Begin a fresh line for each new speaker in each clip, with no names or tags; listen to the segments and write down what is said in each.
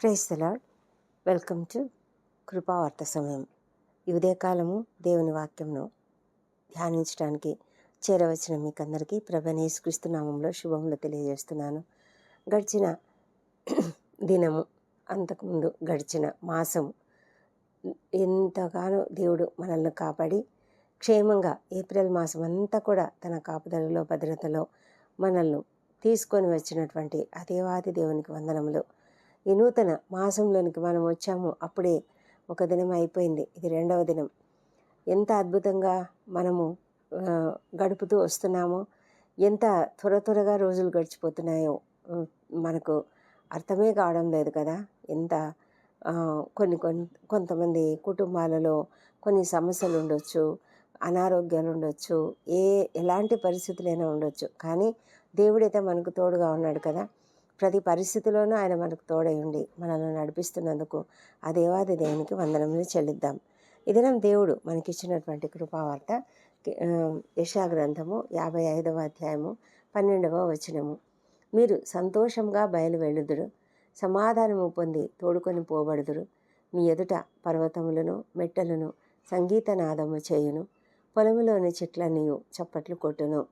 Price lord welcome to కృపావార్త సమయం. ఈ ఉదయకాలము దేవుని వాక్యంను ధ్యానించడానికి చేరవచ్చిన మీకందరికీ ప్రభనేసుక్రీస్తు నామంలో శుభములు తెలియజేస్తున్నాను. గడిచిన దినము అంతకుముందు గడిచిన మాసం ఎంతగానో దేవుడు మనల్ని కాపాడి క్షేమంగా ఏప్రిల్ మాసం అంతా కూడా తన కాపుదలలో భద్రతలో మనల్ని తీసుకొని వచ్చినటువంటి అదేవాది దేవునికి వందనములు. ఈ నూతన మాసంలోనికి మనం వచ్చాము. అప్పుడే ఒక దినం అయిపోయింది. ఇది రెండవ దినం. ఎంత అద్భుతంగా మనము గడుపుతూ వస్తున్నామో ఎంత త్వర త్వరగా రోజులు గడిచిపోతున్నాయో మనకు అర్థమే కావడం లేదు కదా. ఎంత కొన్ని కొన్ని కొంతమంది కుటుంబాలలో కొన్ని సమస్యలు ఉండొచ్చు అనారోగ్యాలు ఉండొచ్చు ఏ ఎలాంటి పరిస్థితులైనా ఉండొచ్చు. కానీ దేవుడైతే మనకు తోడుగా ఉన్నాడు కదా. ప్రతి పరిస్థితిలోనూ ఆయన మనకు తోడై ఉండి మనల్ని నడిపిస్తున్నందుకు ఆ దేవాది దేవునికి వందనములు చెల్లిద్దాం. ఇదనం దేవుడు మనకిచ్చినటువంటి కృపావార్త యశా గ్రంథము యాభై ఐదవ అధ్యాయము పన్నెండవ వచనము. మీరు సంతోషంగా బయలువెళ్ళుదురు సమాధానము పొంది తోడుకొని పోబడుదురు. మీ ఎదుట పర్వతములను మెట్టలను సంగీతనాదము చేయును. పొలములోని చెట్లనియు చప్పట్లు కొట్టును.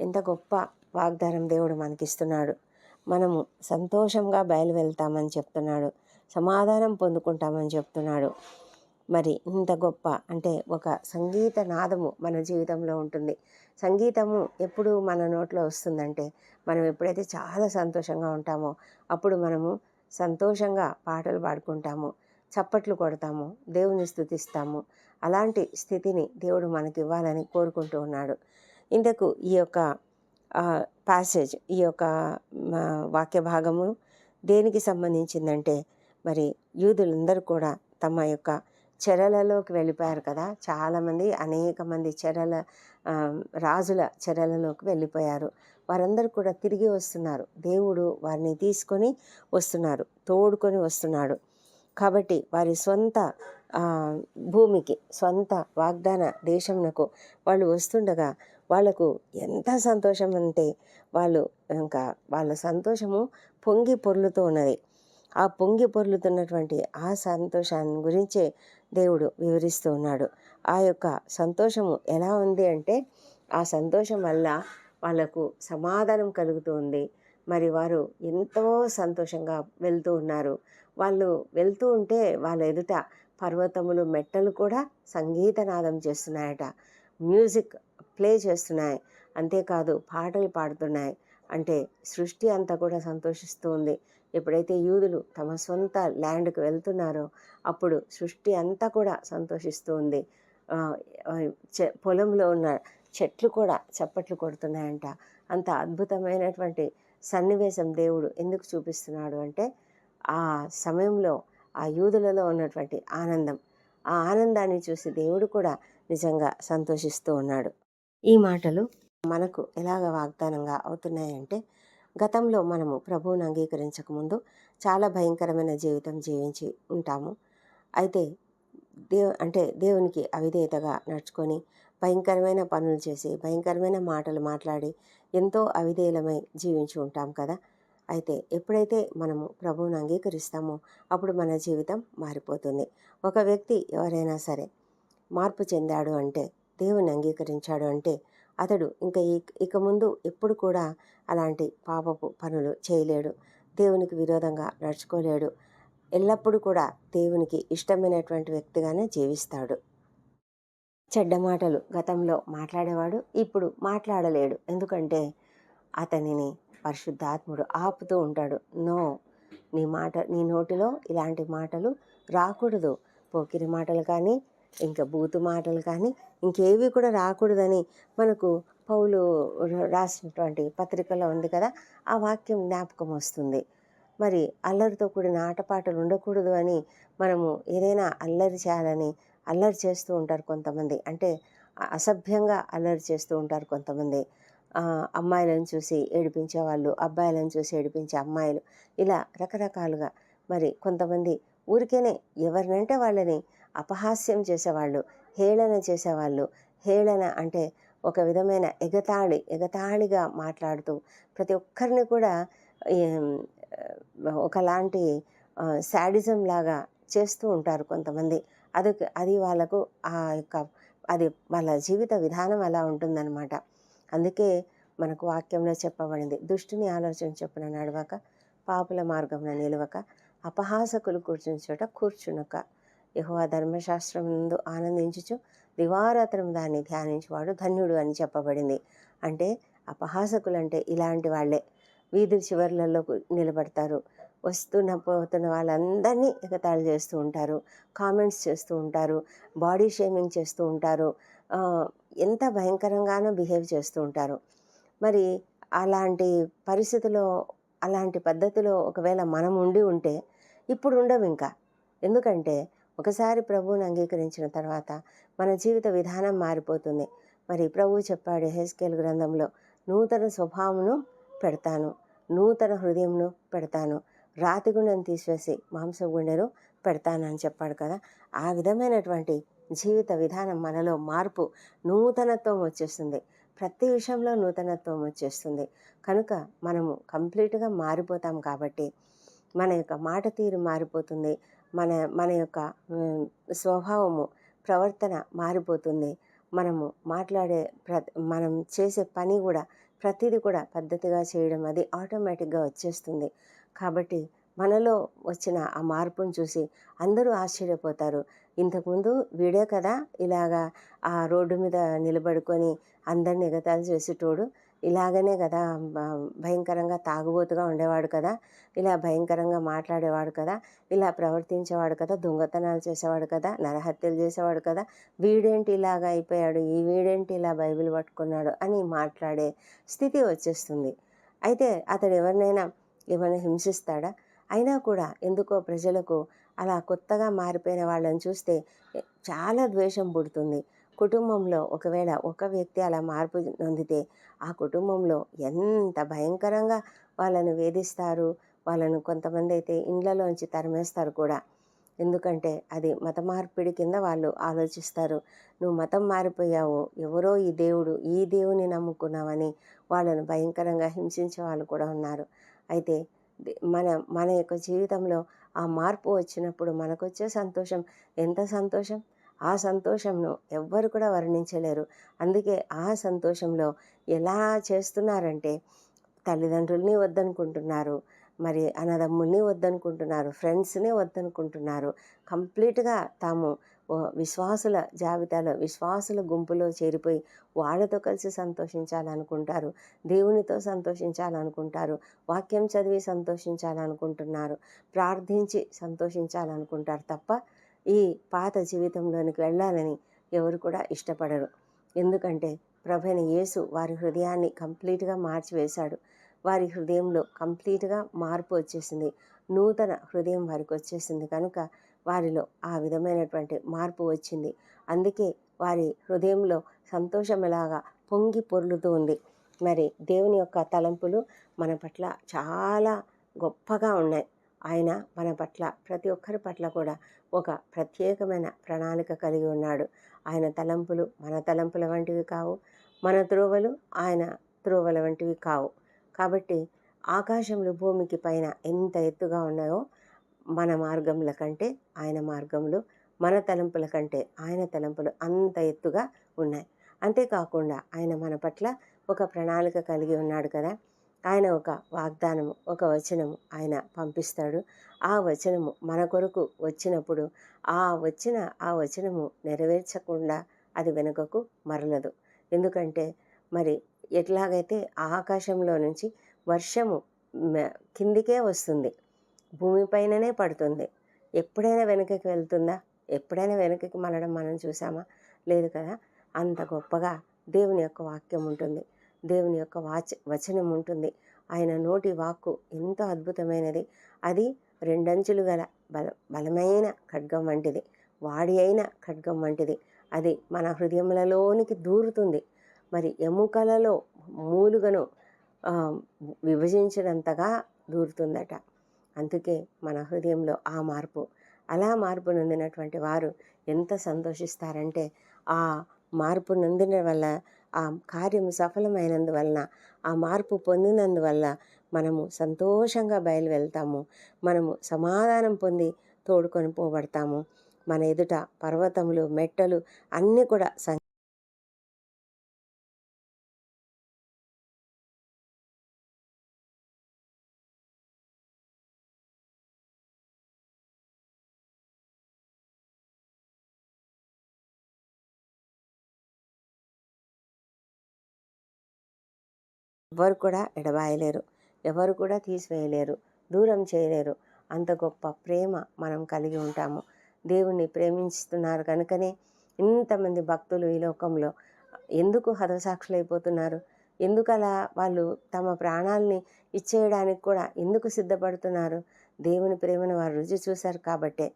ఎంత గొప్ప వాగ్దానం దేవుడు మనకిస్తున్నాడు. మనము సంతోషంగా బయలు వెళ్తామని చెప్తున్నాడు. సమాధానం పొందుకుంటామని చెప్తున్నాడు. మరి ఇంత గొప్ప అంటే ఒక సంగీత నాదము మన జీవితంలో ఉంటుంది. సంగీతము ఎప్పుడు మన నోట్లో వస్తుందంటే మనం ఎప్పుడైతే చాలా సంతోషంగా ఉంటామో అప్పుడు మనము సంతోషంగా పాటలు పాడుకుంటాము చప్పట్లు కొడతాము దేవుని స్థుతిస్తాము. అలాంటి స్థితిని దేవుడు మనకి ఇవ్వాలని కోరుకుంటూ ఉన్నాడు. ఇంతకు ఈ యొక్క ప్యాసేజ్ ఈ యొక్క వాక్య భాగము దేనికి సంబంధించిందంటే మరి యూదులందరూ కూడా తమ యొక్క చెరలలోకి వెళ్ళిపోయారు కదా. చాలామంది అనేక మంది చెరల రాజుల చెరలలోకి వెళ్ళిపోయారు. వారందరూ కూడా తిరిగి వస్తున్నారు. దేవుడు వారిని తీసుకొని వస్తున్నారు తోడుకొని వస్తున్నాడు. కాబట్టి వారి సొంత భూమికి సొంత వాగ్దాన దేశంనకు వాళ్ళు వస్తుండగా వాళ్ళకు ఎంత సంతోషం అంటే వాళ్ళు ఇంకా వాళ్ళ సంతోషము పొంగి పొర్లుతూ ఉన్నది. ఆ పొంగి పొర్లుతున్నటువంటి ఆ సంతోషాన్ని గురించే దేవుడు వివరిస్తూ ఉన్నాడు. ఆ యొక్క సంతోషము ఎలా ఉంది అంటే ఆ సంతోషం వల్ల వాళ్ళకు సమాధానం కలుగుతూ ఉంది. మరి వారు ఎంతో సంతోషంగా వెళ్తూ ఉన్నారు. వాళ్ళు వెళ్తూ ఉంటే వాళ్ళ ఎదుట పర్వతములు మెట్టలు కూడా సంగీతనాదం చేస్తున్నాయట. మ్యూజిక్ ప్లే చేస్తున్నాయి. అంతేకాదు పాటలు పాడుతున్నాయి. అంటే సృష్టి అంతా కూడా సంతోషిస్తూ ఉంది. ఎప్పుడైతే యూదులు తమ సొంత ల్యాండ్కి వెళ్తున్నారో అప్పుడు సృష్టి అంతా కూడా సంతోషిస్తూ ఉంది. చె- పొలంలో ఉన్న చెట్లు కూడా చప్పట్లు కొడుతున్నాయంట. అంత అద్భుతమైనటువంటి సన్నివేశం దేవుడు ఎందుకు చూపిస్తున్నాడు అంటే ఆ సమయంలో ఆ యూదులలో ఉన్నటువంటి ఆనందం. ఆ ఆనందాన్ని చూసి దేవుడు కూడా నిజంగా సంతోషిస్తూ ఉన్నాడు. ఈ మాటలు మనకు ఎలాగ వాగ్దానంగా అవుతున్నాయంటే గతంలో మనము ప్రభువును అంగీకరించకముందు చాలా భయంకరమైన జీవితం జీవించి ఉంటాము. అయితే దేవ్ అంటే దేవునికి అవిధేయతగా నడుచుకొని భయంకరమైన పనులు చేసి భయంకరమైన మాటలు మాట్లాడి ఎంతో అవిధేయులమై జీవించి ఉంటాం కదా! అయితే ఎప్పుడైతే మనము ప్రభువుని అంగీకరిస్తామో అప్పుడు మన జీవితం మారిపోతుంది. ఒక వ్యక్తి ఎవరైనా సరే మార్పు చెందాడు అంటే దేవుని అంగీకరించాడు అంటే అతడు ఇంకా ఇక- ముందు ఎప్పుడు కూడా అలాంటి పాపపు పనులు చేయలేడు. దేవునికి విరోధంగా నడుచుకోలేడు. ఎల్లప్పుడూ కూడా దేవునికి ఇష్టమైనటువంటి వ్యక్తిగానే జీవిస్తాడు. చెడ్డ మాటలు గతంలో మాట్లాడేవాడు ఇప్పుడు మాట్లాడలేడు. ఎందుకంటే అతనిని పరిశుద్ధాత్ముడు ఆపుతూ ఉంటాడు. నో నీ మాట నీ నోటిలో ఇలాంటి మాటలు రాకూడదు. పోకిరి మాటలు కానీ ఇంకా బూతు మాటలు కానీ ఇంకేవి కూడా రాకూడదని మనకు పౌలు రాసినటువంటి పత్రికలో ఉంది కదా ఆ వాక్యం జ్ఞాపకం వస్తుంది. మరి అల్లరితో కూడిన ఆటపాటలు ఉండకూడదు అని మనము ఏదైనా అల్లరి చేయాలని అల్లరి చేస్తూ ఉంటారు కొంతమంది. అంటే అసభ్యంగా అల్లరి చేస్తూ ఉంటారు కొంతమంది. అమ్మాయిలను చూసి ఏడిపించే వాళ్ళు అబ్బాయిలను చూసి ఏడిపించే అమ్మాయిలు ఇలా రకరకాలుగా. మరి కొంతమంది ఊరికేనే ఎవరినంటే వాళ్ళని అపహాస్యం చేసేవాళ్ళు హేళన చేసేవాళ్ళు. హేళన అంటే ఒక విధమైన ఎగతాళి ఎగతాళిగా మాట్లాడుతూ ప్రతి ఒక్కరిని కూడా ఒకలాంటి శాడిజం లాగా చేస్తూ ఉంటారు కొంతమంది. అది అది వాళ్ళకు ఆ యొక్క అది వాళ్ళ జీవిత విధానం అలా ఉంటుందన్నమాట. అందుకే మనకు వాక్యంలో చెప్పబడింది దుష్టుని ఆలోచన చెప్పిన నడవక పాపుల మార్గంలో నిలవక అపహాసకులు కూర్చుని చోట కూర్చునక. యహోవా ధర్మశాస్త్రం నందు ఆనందించుచు దివారాత్రం దాన్ని ధ్యానించేవాడు ధన్యుడు అని చెప్పబడింది. అంటే అపహాసకులు అంటే ఇలాంటి వాళ్ళే. వీధి చివర్లలో నిలబడతారు. వస్తున్న పోతున్న వాళ్ళందరినీ ఎగతాళి చేస్తూ ఉంటారు. కామెంట్స్ చేస్తూ ఉంటారు. బాడీ షేమింగ్ చేస్తూ ఉంటారు. ఎంత భయంకరంగానో బిహేవ్ చేస్తూ ఉంటారు. మరి అలాంటి పరిస్థితిలో అలాంటి పద్ధతిలో ఒకవేళ మనం ఉండి ఉంటే ఇప్పుడు ఉండవు ఇంకా. ఎందుకంటే ఒకసారి ప్రభువుని అంగీకరించిన తర్వాత మన జీవిత విధానం మారిపోతుంది. మరి ప్రభువు చెప్పాడు హెస్కేల్ గ్రంథంలో నూతన స్వభావమును పెడతాను నూతన హృదయంను పెడతాను రాతి గుండెను తీసివేసి మాంస గుండెను పెడతానని చెప్పాడు కదా. ఆ విధమైనటువంటి జీవిత విధానం మనలో మార్పు నూతనత్వం వచ్చేస్తుంది. ప్రతి విషయంలో నూతనత్వం వచ్చేస్తుంది. కనుక మనము కంప్లీట్గా మారిపోతాం కాబట్టి మన యొక్క మాట తీరు మారిపోతుంది మన మన యొక్క స్వభావము ప్రవర్తన మారిపోతుంది. మనము మాట్లాడే ప్ర మనం చేసే పని కూడా ప్రతిదీ కూడా పద్ధతిగా చేయడం అది ఆటోమేటిక్గా వచ్చేస్తుంది. కాబట్టి మనలో వచ్చిన ఆ మార్పును చూసి అందరూ ఆశ్చర్యపోతారు. ఇంతకుముందు వీడే కదా ఇలాగా ఆ రోడ్డు మీద నిలబడుకొని అందరిని ఎగతాలు చేసేటోడు ఇలాగనే కదా భయంకరంగా తాగుబోతుగా ఉండేవాడు కదా ఇలా భయంకరంగా మాట్లాడేవాడు కదా ఇలా ప్రవర్తించేవాడు కదా దొంగతనాలు చేసేవాడు కదా నరహత్యలు చేసేవాడు కదా వీడేంటి ఇలాగ అయిపోయాడు ఈ వీడేంటి ఇలా బైబిల్ పట్టుకున్నాడు అని మాట్లాడే స్థితి వచ్చేస్తుంది. అయితే అతడు ఎవరినైనా ఏమైనా హింసిస్తాడా? అయినా కూడా ఎందుకో ప్రజలకు అలా కొత్తగా మారిపోయిన వాళ్ళని చూస్తే చాలా ద్వేషం పుడుతుంది. కుటుంబంలో ఒకవేళ ఒక వ్యక్తి అలా మార్పు నొందితే ఆ కుటుంబంలో ఎంత భయంకరంగా వాళ్ళని వేధిస్తారు వాళ్ళను కొంతమంది అయితే ఇండ్లలోంచి తరిమేస్తారు కూడా. ఎందుకంటే అది మత మార్పిడి కింద వాళ్ళు ఆలోచిస్తారు. నువ్వు మతం మారిపోయావు ఎవరో ఈ దేవుడు ఈ దేవుని నమ్ముకున్నావని వాళ్ళను భయంకరంగా హింసించే వాళ్ళు కూడా ఉన్నారు. అయితే మన మన యొక్క జీవితంలో ఆ మార్పు వచ్చినప్పుడు మనకొచ్చే సంతోషం ఎంత సంతోషం? ఆ సంతోషంను ఎవ్వరు కూడా వర్ణించలేరు. అందుకే ఆ సంతోషంలో ఎలా చేస్తున్నారంటే తల్లిదండ్రుల్ని వద్దనుకుంటున్నారు మరి అన్నదమ్ముల్ని వద్దనుకుంటున్నారు ఫ్రెండ్స్ని వద్దనుకుంటున్నారు. కంప్లీట్గా తాము విశ్వాసుల జాబితాలో విశ్వాసుల గుంపులో చేరిపోయి వాళ్ళతో కలిసి సంతోషించాలనుకుంటారు దేవునితో సంతోషించాలనుకుంటారు వాక్యం చదివి సంతోషించాలనుకుంటున్నారు ప్రార్థించి సంతోషించాలనుకుంటారు తప్ప ఈ పాత జీవితంలోనికి వెళ్ళాలని ఎవరు కూడా ఇష్టపడరు. ఎందుకంటే ప్రభైన యేసు వారి హృదయాన్ని కంప్లీట్గా మార్చివేశాడు. వారి హృదయంలో కంప్లీట్గా మార్పు వచ్చేసింది. నూతన హృదయం వారికి వచ్చేసింది కనుక వారిలో ఆ విధమైనటువంటి మార్పు వచ్చింది. అందుకే వారి హృదయంలో సంతోషం ఎలాగా పొంగి పొర్లుతూ ఉంది. మరి దేవుని యొక్క తలంపులు మన పట్ల చాలా గొప్పగా ఉన్నాయి. ఆయన మన పట్ల ప్రతి ఒక్కరి పట్ల కూడా ఒక ప్రత్యేకమైన ప్రణాళిక కలిగి ఉన్నాడు. ఆయన తలంపులు మన తలంపుల వంటివి కావు మన త్రోవలు ఆయన త్రోవల వంటివి కావు. కాబట్టి ఆకాశంలో భూమికి పైన ఎంత ఎత్తుగా ఉన్నాయో మన మార్గముల కంటే ఆయన మార్గములు మన తలంపుల కంటే ఆయన తలంపులు అంత ఎత్తుగా ఉన్నాయి. అంతేకాకుండా ఆయన మన పట్ల ఒక ప్రణాళిక కలిగి ఉన్నాడు కదా. ఆయన ఒక వాగ్దానము ఒక వచనము ఆయన పంపిస్తాడు. ఆ వచనము మన కొరకు వచ్చినప్పుడు ఆ వచ్చిన ఆ వచనము నెరవేర్చకుండా అది వెనుకకు మరలదు. ఎందుకంటే మరి ఎట్లాగైతే ఆకాశంలో నుంచి వర్షము కిందికే వస్తుంది భూమిపైననే పడుతుంది. ఎప్పుడైనా వెనకకి వెళ్తుందా? ఎప్పుడైనా వెనకకి మళ్ళడం మనం చూసామా? లేదు కదా? అంత గొప్పగా దేవుని యొక్క వాక్యం ఉంటుంది. దేవుని యొక్క వాచ వచనం ఉంటుంది. ఆయన నోటి వాక్కు ఎంతో అద్భుతమైనది. అది రెండంచులు గల బల బలమైన ఖడ్గం వంటిది. వాడి అయిన ఖడ్గం వంటిది. అది మన హృదయములలోనికి దూరుతుంది. మరి ఎముకలలో మూలుగను విభజించినంతగా దూరుతుందట. అందుకే మన హృదయంలో ఆ మార్పు. అలా మార్పు నొందినటువంటి వారు ఎంత సంతోషిస్తారంటే ఆ మార్పు నొందిన వల్ల ఆ కార్యం సఫలమైనందువలన ఆ మార్పు పొందినందువల్ల మనము సంతోషంగా బయలు వెళ్తాము మనము సమాధానం పొంది తోడుకొని పోబడతాము. మన ఎదుట పర్వతములు మెట్టలు అన్నీ కూడా ఎవరు కూడా ఎడబాయలేరు ఎవరు కూడా తీసివేయలేరు దూరం చేయలేరు. అంత గొప్ప ప్రేమ మనం కలిగి ఉంటాము. దేవుణ్ణి ప్రేమిస్తున్నారు కనుకనే ఇంతమంది భక్తులు ఈ లోకంలో ఎందుకు హతసాక్షులైపోతున్నారు? ఎందుకు అలా వాళ్ళు తమ ప్రాణాలని ఇచ్చేయడానికి కూడా ఎందుకు సిద్ధపడుతున్నారు? దేవుని ప్రేమను వారు రుచి చూశారు కాబట్టే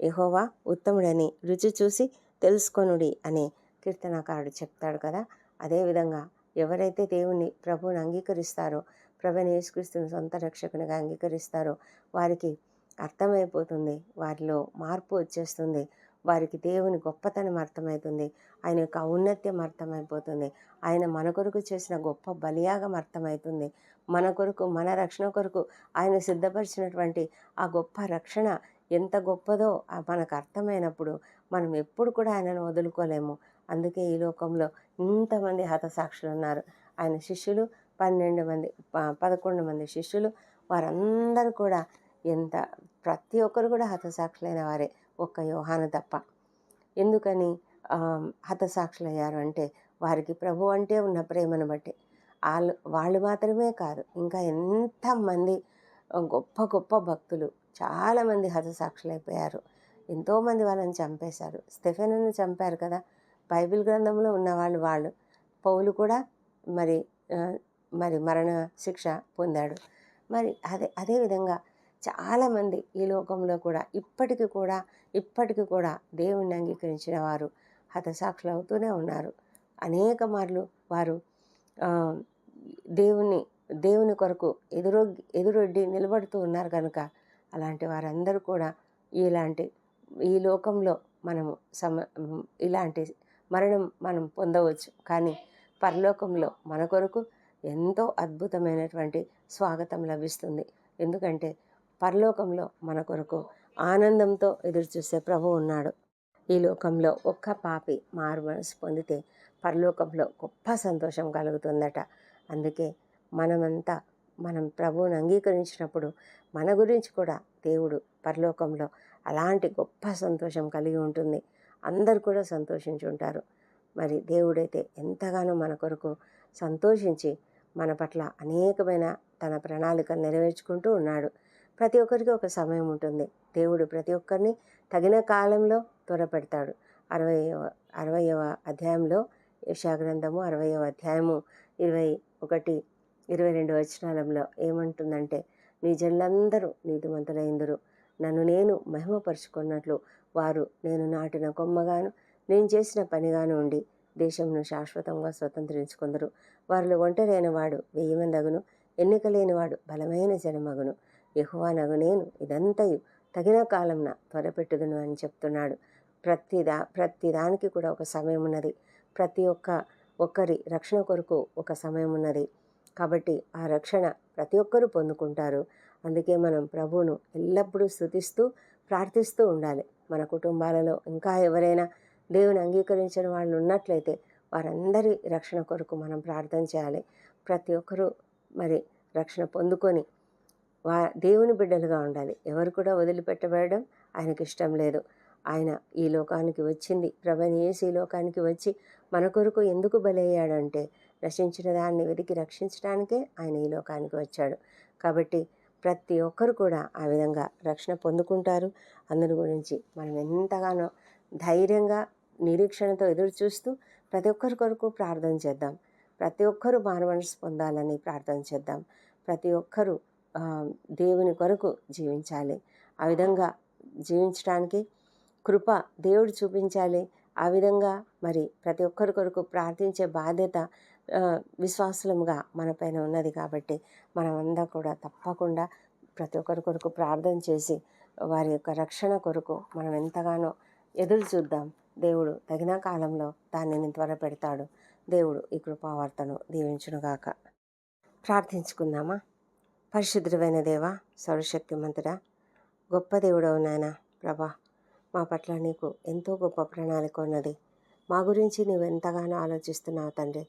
యహోవా ఉత్తముడని రుచి చూసి తెలుసుకొనుడి అనే కీర్తనకారుడు చెప్తాడు కదా. అదేవిధంగా ఎవరైతే దేవుని ప్రభువుని అంగీకరిస్తారో ప్రభుని యేసుక్రీస్తుని సొంత రక్షకునిగా అంగీకరిస్తారో వారికి అర్థమైపోతుంది వారిలో మార్పు వచ్చేస్తుంది వారికి దేవుని గొప్పతనం అర్థమవుతుంది ఆయన యొక్క ఔన్నత్యం అర్థమైపోతుంది ఆయన మన కొరకు చేసిన గొప్ప బలియాగం అర్థమవుతుంది మన కొరకు మన రక్షణ కొరకు ఆయన సిద్ధపరిచినటువంటి ఆ గొప్ప రక్షణ ఎంత గొప్పదో మనకు అర్థమైనప్పుడు మనం ఎప్పుడు కూడా ఆయనను వదులుకోలేము. అందుకే ఈ లోకంలో ఇంతమంది హతసాక్షులు ఉన్నారు ఆయన శిష్యులు పన్నెండు మంది పదకొండు మంది శిష్యులు. వారందరూ కూడా ఎంత ప్రతి ఒక్కరు కూడా హతసాక్షులైన వారే ఒక్క యోహాను తప్ప. ఎందుకని? హతసాక్షులయ్యారు అంటే వారికి ప్రభు అంటే ఉన్న ప్రేమను బట్టి. వాళ్ళు వాళ్ళు మాత్రమే కాదు ఇంకా ఎంతమంది గొప్ప గొప్ప భక్తులు చాలామంది హతసాక్షులైపోయారు. ఎంతోమంది వాళ్ళని చంపేశారు. స్టెఫెన్ను చంపారు కదా. బైబిల్ గ్రంథంలో ఉన్నవాళ్ళు వాళ్ళు. పౌలు కూడా మరి మరి మరణ శిక్ష పొందాడు. మరి అదే అదేవిధంగా చాలామంది ఈ లోకంలో కూడా ఇప్పటికీ కూడా ఇప్పటికీ కూడా దేవుణ్ణి అంగీకరించిన వారు హతసాక్షులు అవుతూనే ఉన్నారు. అనేక మార్లు వారు దేవుని దేవుని కొరకు ఎదురొ ఎదురొడ్డి నిలబడుతూ ఉన్నారు కనుక అలాంటి వారందరూ కూడా ఇలాంటి ఈ లోకంలో మనము సమ ఇలాంటి మరణం మనం పొందవచ్చు. కానీ పరలోకంలో మన కొరకు ఎంతో అద్భుతమైనటువంటి స్వాగతం లభిస్తుంది. ఎందుకంటే పరలోకంలో మన కొరకు ఆనందంతో ఎదురుచూసే ప్రభు ఉన్నాడు. ఈ లోకంలో ఒక్క పాపి మారు మనసు పొందితే పరలోకంలో గొప్ప సంతోషం కలుగుతుందట. అందుకే మనమంతా మనం ప్రభువుని అంగీకరించినప్పుడు మన గురించి కూడా దేవుడు పరలోకంలో అలాంటి గొప్ప సంతోషం కలిగి ఉంటుంది. అందరు కూడా సంతోషించి ఉంటారు. మరి దేవుడైతే ఎంతగానో మన కొరకు సంతోషించి మన పట్ల అనేకమైన తన ప్రణాళికలు నెరవేర్చుకుంటూ ఉన్నాడు. ప్రతి ఒక్కరికి ఒక సమయం ఉంటుంది. దేవుడు ప్రతి ఒక్కరిని తగిన కాలంలో త్వరపెడతాడు. అరవై అరవయవ అధ్యాయంలో యశాగ్రంథము అరవయవ అధ్యాయము ఇరవై ఒకటి ఇరవై రెండు వచనాలంలో ఏమంటుందంటే నీ జన్లందరూ నీతిమంతులైందురు. నన్ను నేను మహిమపరుచుకున్నట్లు వారు నేను నాటిన కొమ్మగాను నేను చేసిన పనిగాను ఉండి దేశంను శాశ్వతంగా స్వతంత్రించుకుందరు. వారిలో ఒంటరైన వాడు వెయ్యి మందగును ఎన్నిక లేనివాడు బలమైన జనమగును. యహువానగు నేను ఇదంతయు తగిన కాలంన త్వరపెట్టుదును అని చెప్తున్నాడు. ప్రతి దా ప్రతి దానికి కూడా ఒక సమయం ఉన్నది ప్రతి ఒక్క ఒక్కరి రక్షణ కొరకు ఒక సమయం ఉన్నది కాబట్టి ఆ రక్షణ ప్రతి ఒక్కరూ పొందుకుంటారు. అందుకే మనం ప్రభువును ఎల్లప్పుడూ స్థుతిస్తూ ప్రార్థిస్తూ ఉండాలి. మన కుటుంబాలలో ఇంకా ఎవరైనా దేవుని అంగీకరించిన వాళ్ళు ఉన్నట్లయితే వారందరి రక్షణ కొరకు మనం ప్రార్థన చేయాలి. ప్రతి ఒక్కరూ మరి రక్షణ పొందుకొని వా దేవుని బిడ్డలుగా ఉండాలి. ఎవరు కూడా వదిలిపెట్టబడడం ఆయనకి ఇష్టం లేదు. ఆయన ఈ లోకానికి వచ్చింది. ప్రభని ఏసి ఈ లోకానికి వచ్చి మన కొరకు ఎందుకు బలయ్యాడంటే రక్షించిన దాన్ని వెతికి రక్షించడానికే ఆయన ఈ లోకానికి వచ్చాడు. కాబట్టి ప్రతి ఒక్కరు కూడా ఆ విధంగా రక్షణ పొందుకుంటారు. అందరి గురించి మనం ఎంతగానో ధైర్యంగా నిరీక్షణతో ఎదురు చూస్తూ ప్రతి ఒక్కరి కొరకు ప్రార్థన చేద్దాం. ప్రతి ఒక్కరూ మానవనసు పొందాలని ప్రార్థన చేద్దాం. ప్రతి ఒక్కరూ దేవుని కొరకు జీవించాలి. ఆ విధంగా జీవించడానికి కృప దేవుడు చూపించాలి. ఆ విధంగా మరి ప్రతి ఒక్కరి కొరకు ప్రార్థించే బాధ్యత విశ్వాసులముగా మన పైన ఉన్నది కాబట్టి మనమంతా కూడా తప్పకుండా ప్రతి ఒక్కరి కొరకు ప్రార్థన చేసి వారి యొక్క రక్షణ కొరకు మనం ఎంతగానో ఎదురు చూద్దాం. దేవుడు తగిన కాలంలో దానిని త్వరపెడతాడు దేవుడు ఈ కృపావార్తను దీవించునుగాక ప్రార్థించుకుందామా? పరిశుద్ధమైన దేవ సర్వశక్తిమంతుడా గొప్ప దేవుడవు నాయన ప్రభా మా పట్ల నీకు ఎంతో గొప్ప ప్రణాళిక ఉన్నది. మా గురించి నువ్వు ఎంతగానో ఆలోచిస్తున్నావు తండ్రి.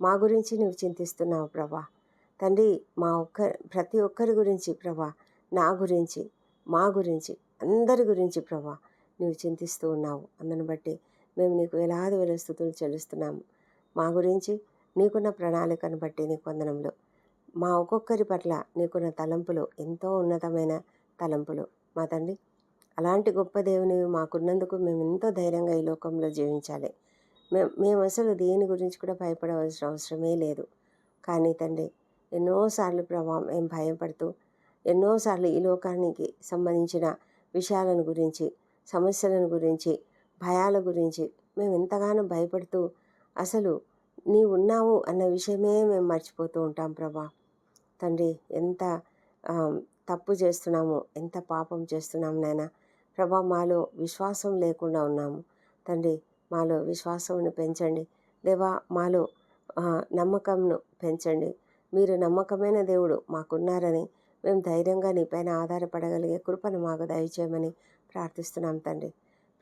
మా గురించి నువ్వు చింతిస్తున్నావు ప్రభా. తండ్రి మా ఒక్క ప్రతి ఒక్కరి గురించి ప్రభా నా గురించి మా గురించి అందరి గురించి ప్రభా నువ్వు చింతిస్తూ ఉన్నావు. అందుని బట్టి మేము నీకు వేలాది వేల స్థుతులు చెల్లిస్తున్నాము. మా గురించి నీకున్న ప్రణాళికను బట్టి నీ వందనములు మా ఒక్కొక్కరి పట్ల నీకున్న తలంపులు ఎంతో ఉన్నతమైన తలంపులు. మా తండ్రి అలాంటి గొప్ప దేవుని మాకున్నందుకు మేము ఎంతో ధైర్యంగా ఈ లోకంలో జీవించాలి. మేము మేము అసలు దేని గురించి కూడా భయపడవలసిన అవసరమే లేదు. కానీ తండ్రి ఎన్నోసార్లు ప్రభావం మేము భయపడుతూ ఎన్నోసార్లు ఈ లోకానికి సంబంధించిన విషయాలను గురించి సమస్యలను గురించి భయాల గురించి మేము ఎంతగానో భయపడుతూ అసలు నీ ఉన్నావు అన్న విషయమే మేము మర్చిపోతూ ఉంటాం ప్రభా. తండ్రి ఎంత తప్పు చేస్తున్నాము ఎంత పాపం చేస్తున్నాము నాయన ప్రభా మాలో విశ్వాసం లేకుండా ఉన్నాము. తండ్రి మాలో విశ్వాసమును పెంచండి. దేవా మాలో నమ్మకంను పెంచండి. మీరు నమ్మకమైన దేవుడు మాకున్నారని మేము ధైర్యంగా నీపైన ఆధారపడగలిగే కృపను మాకు దయచేయమని ప్రార్థిస్తున్నాం తండ్రి.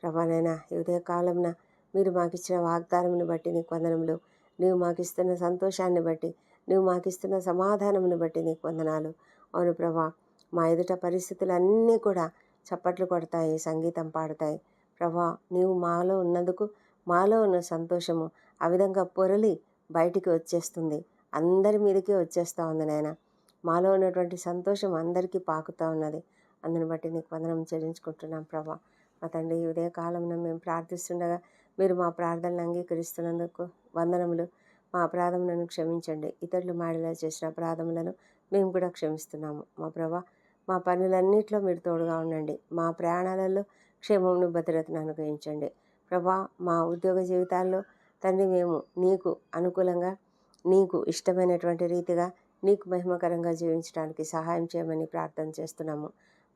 ప్రభానైనా ఈ ఉదయ కాలంన మీరు మాకు ఇచ్చిన వాగ్దానమును బట్టి నీ వందనములు నీవు మాకిస్తున్న సంతోషాన్ని బట్టి నువ్వు మాకిస్తున్న సమాధానమును బట్టి నీకు వందనాలు అవును ప్రభా మా ఎదుట పరిస్థితులన్నీ కూడా చప్పట్లు కొడతాయి సంగీతం పాడతాయి. ప్రభా నీవు మాలో ఉన్నందుకు మాలో ఉన్న సంతోషము ఆ విధంగా పొరలి బయటికి వచ్చేస్తుంది. అందరి మీదకి వచ్చేస్తూ ఉంది నాయన. మాలో ఉన్నటువంటి సంతోషం అందరికీ పాకుతూ ఉన్నది. అందుని బట్టి నీకు వందనం చెల్లించుకుంటున్నాం ప్రభా. మా తండ్రి ఈ మేము ప్రార్థిస్తుండగా మీరు మా ప్రార్థనలు అంగీకరిస్తున్నందుకు వందనములు. మా అపరాధములను క్షమించండి. ఇతరులు మాడిలా చేసిన అపరాధములను మేము కూడా క్షమిస్తున్నాము. మా ప్రభా మా పనులన్నిట్లో మీరు తోడుగా ఉండండి. మా ప్రయాణాలలో క్షేమంను భద్రతను అనుగ్రహించండి. ప్రభా మా ఉద్యోగ జీవితాల్లో తండ్రి మేము నీకు అనుకూలంగా నీకు ఇష్టమైనటువంటి రీతిగా నీకు మహిమకరంగా జీవించడానికి సహాయం చేయమని ప్రార్థన చేస్తున్నాము.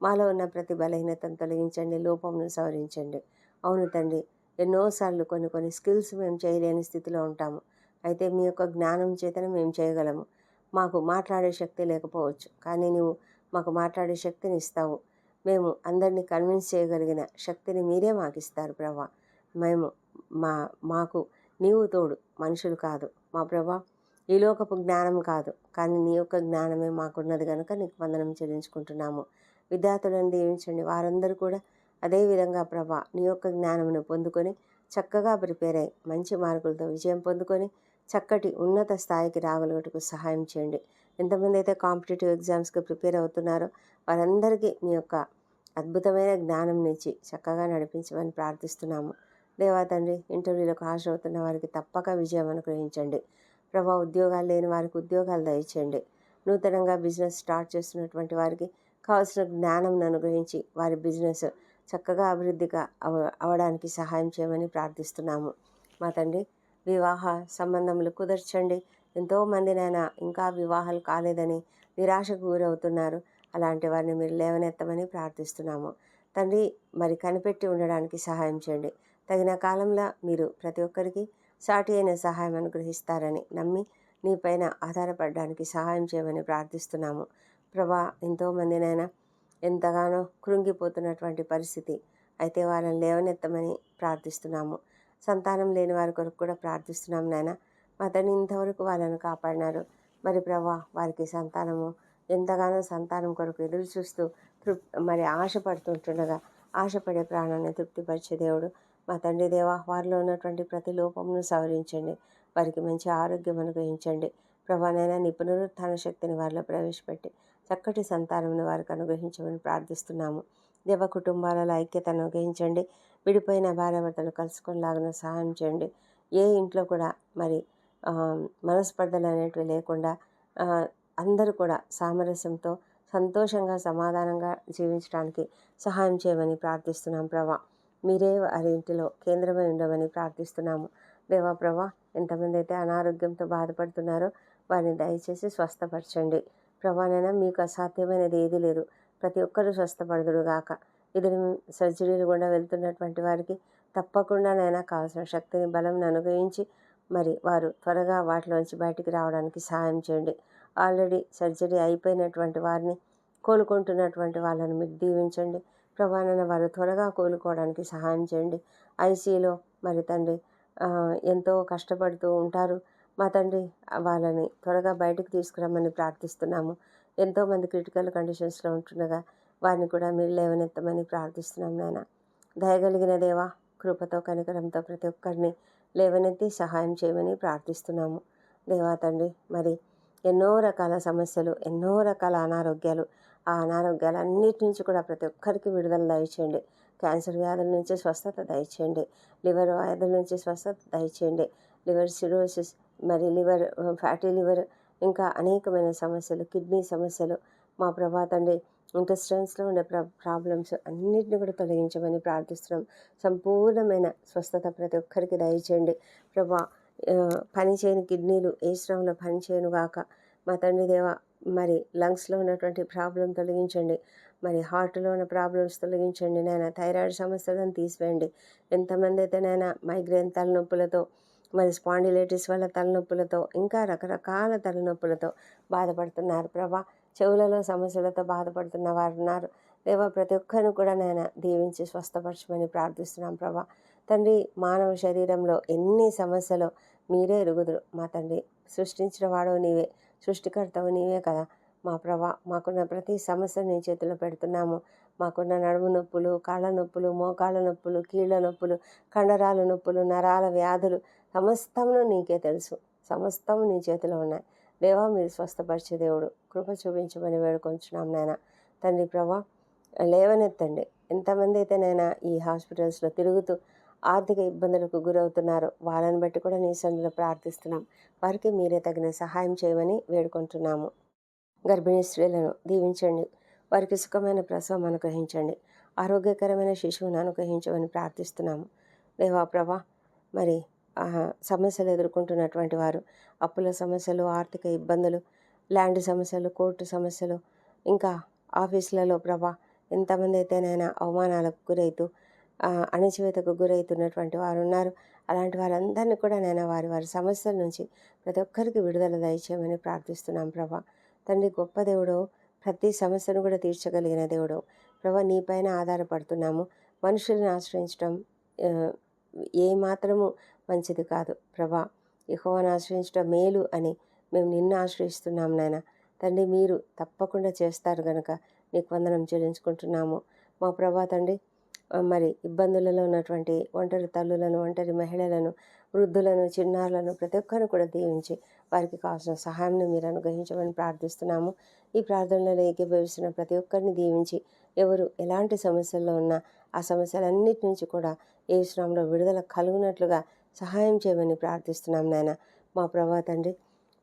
మాలో ఉన్న ప్రతి బలహీనతను తొలగించండి లోపంను సవరించండి. అవును తండ్రి ఎన్నోసార్లు కొన్ని కొన్ని స్కిల్స్ మేము చేయలేని స్థితిలో ఉంటాము. అయితే మీ యొక్క జ్ఞానం చేతనే మేము చేయగలము. మాకు మాట్లాడే శక్తి లేకపోవచ్చు. కానీ నువ్వు మాకు మాట్లాడే శక్తిని ఇస్తావు. మేము అందరినీ కన్విన్స్ చేయగలిగిన శక్తిని మీరే మాకు ఇస్తారు ప్రభా. మేము మా మాకు నీవు తోడు మనుషులు కాదు. మా ప్రభా ఈ లోకపు జ్ఞానం కాదు. కానీ నీ యొక్క జ్ఞానమే మాకున్నది కనుక నీకు వందనం చెల్లించుకుంటున్నాము. విద్యార్థులను దీవించండి. వారందరూ కూడా అదే విధంగా ప్రభా నీ యొక్క జ్ఞానమును పొందుకొని చక్కగా ప్రిపేర్ అయ్యి మంచి మార్కులతో విజయం పొందుకొని చక్కటి ఉన్నత స్థాయికి రాగలుగుటకు సహాయం చేయండి. ఎంతమంది అయితే కాంపిటేటివ్ ఎగ్జామ్స్కి ప్రిపేర్ అవుతున్నారో వారందరికీ మీ యొక్క అద్భుతమైన జ్ఞానం నుంచి చక్కగా నడిపించమని ప్రార్థిస్తున్నాము. దేవా తండ్రి ఇంటర్వ్యూలకు ఆశ అవుతున్న వారికి తప్పక విజయం అనుగ్రహించండి. ప్రభా ఉద్యోగాలు లేని వారికి ఉద్యోగాలు దయచేయండి. నూతనంగా బిజినెస్ స్టార్ట్ చేస్తున్నటువంటి వారికి కావాల్సిన జ్ఞానం అనుగ్రహించి వారి బిజినెస్ చక్కగా అభివృద్ధిగా అవ అవడానికి సహాయం చేయమని ప్రార్థిస్తున్నాము. మా తండ్రి వివాహ సంబంధములు కుదర్చండి. ఎంతోమంది నాయన ఇంకా వివాహాలు కాలేదని నిరాశకు గురవుతున్నారు. అలాంటి వారిని మీరు లేవనెత్తమని ప్రార్థిస్తున్నాము. తండ్రి మరి కనిపెట్టి ఉండడానికి సహాయం చేయండి. తగిన కాలంలో మీరు ప్రతి ఒక్కరికి సాటి అయిన సహాయం అనుగ్రహిస్తారని నమ్మి నీ పైన ఆధారపడడానికి సహాయం చేయమని ప్రార్థిస్తున్నాము. ప్రభా ఎంతోమందినైనా ఎంతగానో కృంగిపోతున్నటువంటి పరిస్థితి. అయితే వాళ్ళని లేవనెత్తమని ప్రార్థిస్తున్నాము. సంతానం లేని వారి కొరకు కూడా ప్రార్థిస్తున్నాం నాయన. మా తండ్రి ఇంతవరకు వాళ్ళను కాపాడినారు. మరి ప్రభా వారికి సంతానము ఎంతగానో సంతానం కొరకు ఎదురు చూస్తూ తృప్ మరి ఆశపడుతుంటుండగా ఆశపడే ప్రాణాన్ని తృప్తిపరిచే దేవుడు మా తండ్రి దేవా వారిలో ఉన్నటువంటి ప్రతి లోపమును సవరించండి. వారికి మంచి ఆరోగ్యం అనుగ్రహించండి. ప్రభానైనా నీ పునరుత్థాన శక్తిని వారిలో ప్రవేశపెట్టి చక్కటి సంతానమును వారికి అనుగ్రహించమని ప్రార్థిస్తున్నాము. దేవ కుటుంబాలలో ఐక్యతను అనుగ్రహించండి. విడిపోయిన భార్యాభర్తలు కలుసుకునేలాగా సహాయం చేయండి. ఏ ఇంట్లో కూడా మరి మనస్పర్ధలు అనేటివి లేకుండా అందరూ కూడా సామరస్యంతో సంతోషంగా సమాధానంగా జీవించడానికి సహాయం చేయమని ప్రార్థిస్తున్నాం ప్రభా. మీరే వారి ఇంటిలో కేంద్రమై ఉండమని ప్రార్థిస్తున్నాము. దేవా ప్రభా ఎంతమంది అయితే అనారోగ్యంతో బాధపడుతున్నారో వారిని దయచేసి స్వస్థపరచండి. ప్రభానైనా మీకు అసాధ్యమైనది ఏది లేదు. ప్రతి ఒక్కరూ స్వస్థపడదుడు గాక. ఇది సర్జరీలు గుండా వెళ్తున్నటువంటి వారికి తప్పకుండానైనా కావాల్సిన శక్తిని బలం అనుగ్రహించి మరి వారు త్వరగా వాటిలోంచి బయటికి రావడానికి సహాయం చేయండి. ఆల్రెడీ సర్జరీ అయిపోయినటువంటి వారిని కోలుకుంటున్నటువంటి వాళ్ళని మీరు దీవించండి. ప్రభానన్న వారు త్వరగా కోలుకోవడానికి సహాయం చేయండి. ఐసీలో మరి తండ్రి ఎంతో కష్టపడుతూ ఉంటారు. మా తండ్రి వాళ్ళని త్వరగా బయటకు తీసుకురమ్మని ప్రార్థిస్తున్నాము. ఎంతోమంది క్రిటికల్ కండిషన్స్లో ఉంటుండగా వారిని కూడా మీరు లేవనెత్తమని ప్రార్థిస్తున్నాం నాయన. దయగలిగిన దేవా కృపతో కనికరంతో ప్రతి ఒక్కరిని లేవనెత్తి సహాయం చేయమని ప్రార్థిస్తున్నాము. దేవా తండ్రి మరి ఎన్నో రకాల సమస్యలు ఎన్నో రకాల అనారోగ్యాలు. ఆ అనారోగ్యాలన్నిటి నుంచి కూడా ప్రతి ఒక్కరికి విడుదల దయచేయండి. క్యాన్సర్ వ్యాధుల నుంచి స్వస్థత దయచేయండి. లివర్ వ్యాధుల నుంచి స్వస్థత దయచేయండి. లివర్ సిరోసిస్ మరి లివర్ ఫ్యాటీ లివర్ ఇంకా అనేకమైన సమస్యలు కిడ్నీ సమస్యలు మా ప్రభా తండ్రి ఇంటెస్టైన్స్లో ఉండే ప్రా ప్రాబ్లమ్స్ అన్నింటిని కూడా తొలగించమని ప్రార్థిస్తున్నాం. సంపూర్ణమైన స్వస్థత ప్రతి ఒక్కరికి దయచేయండి. ప్రభా పనిచేయని పని చేయని కిడ్నీలు ఏ శ్రమంలో పనిచేయను గాక. మా తండ్రి దేవ మరి లంగ్స్లో ఉన్నటువంటి ప్రాబ్లం తొలగించండి. మరి హార్ట్లో ఉన్న ప్రాబ్లమ్స్ తొలగించండి. నాయన థైరాయిడ్ సమస్యలను తీసివేయండి. ఎంతమంది అయితే నాయన మైగ్రేన్ తలనొప్పులతో మరి స్పాండిలైటిస్ వల్ల తలనొప్పులతో ఇంకా రకరకాల తలనొప్పులతో బాధపడుతున్నారు. ప్రభా చెవులలో సమస్యలతో బాధపడుతున్న వారు ఉన్నారు. దేవా ప్రతి ఒక్కరిని కూడా నేను దీవించి స్వస్థపరచమని ప్రార్థిస్తున్నాం ప్రభా. తండ్రి మానవ శరీరంలో ఎన్ని సమస్యలు మీరే ఎరుగుదురు. మా తండ్రి సృష్టించిన వాడవు నీవే సృష్టికర్తవు నీవే కదా. మా ప్రభా మాకున్న ప్రతి సమస్య నీ చేతిలో పెడుతున్నాము. మాకున్న నడుము నొప్పులు కాళ్ళ నొప్పులు మోకాళ్ళ నొప్పులు కీళ్ళ నొప్పులు కండరాల నొప్పులు నరాల వ్యాధులు సమస్తమును నీకే తెలుసు. సమస్తము నీ చేతిలో ఉన్నాయి. దేవా మీరు స్వస్థపరిచే దేవుడు. కృప చూపించమని వేడుకొంచున్నాం నాయన. తండ్రి ప్రభా లేవనెత్తండి. ఎంతమంది అయితే నైనా ఈ హాస్పిటల్స్లో తిరుగుతూ ఆర్థిక ఇబ్బందులకు గురవుతున్నారో. వాళ్ళని బట్టి కూడా నీ సన్నిధిలో ప్రార్థిస్తున్నాం. వారికి మీరే తగిన సహాయం చేయమని వేడుకుంటున్నాము. గర్భిణీ స్త్రీలను దీవించండి. వారికి సుఖమైన ప్రసవం అనుగ్రహించండి. ఆరోగ్యకరమైన శిశువును అనుగ్రహించమని ప్రార్థిస్తున్నాము. దేవా ప్రభా మరి సమస్యలు ఎదుర్కొంటున్నటువంటి వారు అప్పుల సమస్యలు ఆర్థిక ఇబ్బందులు ల్యాండ్ సమస్యలు కోర్టు సమస్యలు ఇంకా ఆఫీసులలో ప్రభా ఎంతమంది అయితేనైనా అవమానాలకు గురవుతూ అణచివేతకు గురవుతున్నటువంటి వారు ఉన్నారు అలాంటి వారందరినీ కూడా నేను వారి వారి సమస్యల నుంచి ప్రతి ఒక్కరికి విడుదల దయచేయమని ప్రార్థిస్తున్నాం ప్రభా. తండ్రి గొప్ప దేవుడు ప్రతి సమస్యను కూడా తీర్చగలిగిన దేవుడు ప్రభా నీపైన ఆధారపడుతున్నాము. మనుషులను ఆశ్రయించడం ఏ మాత్రము మంచిది కాదు ప్రభా. యెహోవాను ఆశ్రయించడం మేలు అని మేము నిన్ను ఆశ్రయిస్తున్నాం నాయన. తండ్రి మీరు తప్పకుండా చేస్తారు కనుక నీకు వందనం చెల్లించుకుంటున్నాము. మా ప్రభా తండ్రి మరి ఇబ్బందులలో ఉన్నటువంటి ఒంటరి తల్లులను ఒంటరి మహిళలను వృద్ధులను చిన్నారులను ప్రతి ఒక్కరిని కూడా దీవించి వారికి కావాల్సిన సహాయంను మీరు అనుగ్రహించమని ప్రార్థిస్తున్నాము. ఈ ప్రార్థనలో ఏకీభవిస్తున్న ప్రతి ఒక్కరిని దీవించి ఎవరు ఎలాంటి సమస్యల్లో ఉన్నా ఆ సమస్యలన్నిటి నుంచి కూడా ఏ శ్రమంలో విడుదల కలుగునట్లుగా సహాయం చేయమని ప్రార్థిస్తున్నాం నాయన. మా ప్రభా తండ్రి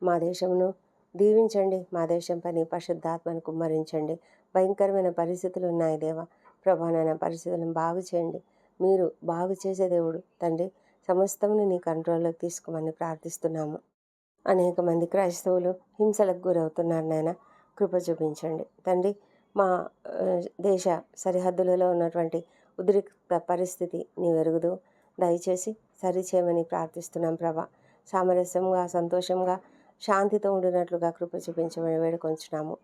మా దేశమును దీవించండి. మా దేశం పని పరిశుద్ధాత్మను కుమ్మరించండి. భయంకరమైన పరిస్థితులు ఉన్నాయి దేవా. ప్రభా పరిస్థితులను బాగు చేయండి. మీరు బాగు చేసే దేవుడు తండ్రి. సమస్తమును నీ కంట్రోల్లోకి తీసుకోమని ప్రార్థిస్తున్నాము. అనేక మంది క్రైస్తవులు హింసలకు గురవుతున్నారు నాయన. కృప చూపించండి. తండ్రి మా దేశ సరిహద్దులలో ఉన్నటువంటి ఉద్రిక్త పరిస్థితి నీ వెరుగుదు. దయచేసి సరిచేయమని ప్రార్థిస్తున్నాం ప్రభా. సామరస్యంగా సంతోషంగా శాంతితో ఉండినట్లుగా కృప చూపించమని వేడుకొంచున్నాము.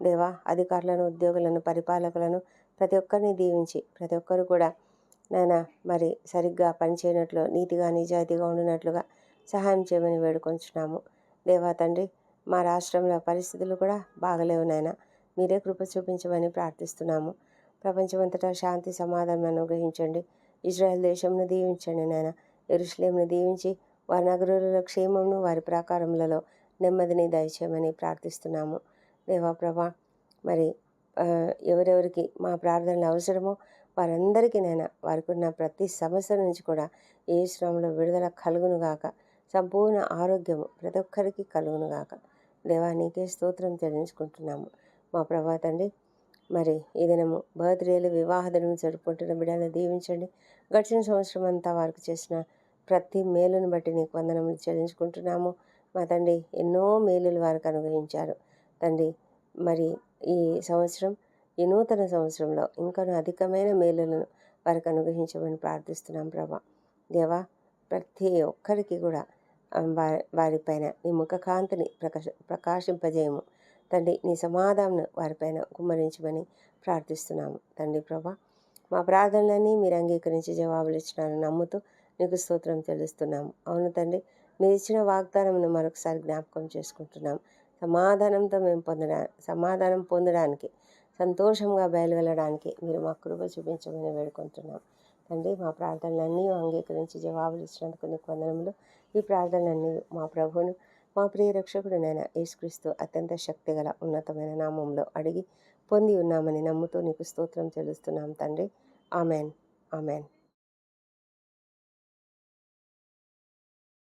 దేవా అధికారులను ఉద్యోగులను పరిపాలకులను ప్రతి ఒక్కరిని దీవించి ప్రతి ఒక్కరు కూడా నాయన మరి సరిగ్గా పనిచేయనట్లు నీతిగా నిజాయితీగా ఉండినట్లుగా సహాయం చేయమని వేడుకొంచున్నాము. దేవా తండ్రి మా రాష్ట్రంలో పరిస్థితులు కూడా బాగలేవు నాయన. మీరే కృప చూపించమని ప్రార్థిస్తున్నాము. ప్రపంచమంతటా శాంతి సమాధానం అనుగ్రహించండి. ఇజ్రాయెల్ దేశంను దీవించండి నాయన. ఎరుషులేంను దీవించి వారి నగరులలో క్షేమమును వారి ప్రాకారములలో నెమ్మదిని దయచేయమని ప్రార్థిస్తున్నాము. దేవా ప్రభా మరి ఎవరెవరికి మా ప్రార్థనలు అవసరమో వారందరికీ నేను వారికున్న ప్రతి సమస్య నుంచి కూడా ఏ శ్రమలో విడుదల కలుగును గాక సంపూర్ణ ఆరోగ్యము ప్రతి ఒక్కరికి కలుగును గాక దేవా నీకే స్తోత్రం చెల్లించుకుంటున్నాము. మా ప్రభా తండ్రి మరి ఈ దినము బర్త్డేలు వివాహ దినం జరుపుకుంటున్న బిడ్డలను దీవించండి. గడిచిన సంవత్సరం అంతా వారికి చేసిన ప్రతి మేలును బట్టి నీకు వందనములు చెల్లించుకుంటున్నాము. మా తండ్రి ఎన్నో మేలులు వారికి అనుగ్రహించారు. తండ్రి మరి ఈ సంవత్సరం ఈ నూతన సంవత్సరంలో ఇంకనూ అధికమైన మేలులను వారికి అనుగ్రహించమని ప్రార్థిస్తున్నాం ప్రభా. దేవా ప్రతి ఒక్కరికి కూడా వారి వారిపైన నీ ముఖకాంతిని ప్రకాశ ప్రకాశింపజేయము. తండ్రి నీ సమాధానం వారిపైన కుమ్మరించమని ప్రార్థిస్తున్నాము. తండ్రి ప్రభా మా ప్రార్థనలన్నీ మీరు అంగీకరించి జవాబులు ఇచ్చినారని నమ్ముతూ నీకు స్తోత్రం చెల్లిస్తున్నాము. అవును తండ్రి మీరు ఇచ్చిన వాగ్దానమును మరొకసారి జ్ఞాపకం చేసుకుంటున్నాం సమాధానంతో మేము పొందడా సమాధానం పొందడానికి సంతోషంగా బయలువెళ్ళడానికి మీరు మా కృప చూపించమని వేడుకుంటున్నాం. తండ్రి మా ప్రార్థనలన్నీ అంగీకరించి జవాబులు ఇచ్చినందుకు నీకు వందనములు. ఈ ప్రార్థనలన్నీ మా ప్రభువును మా ప్రియ రక్షకుడునైన యేసుక్రీస్తు అత్యంత శక్తిగల ఉన్నతమైన నామంలో అడిగి పొంది ఉన్నామని నమ్ముతూ నీకు స్తోత్రం చెల్లిస్తున్నాం తండ్రి. ఆమెన్. ఆమెన్.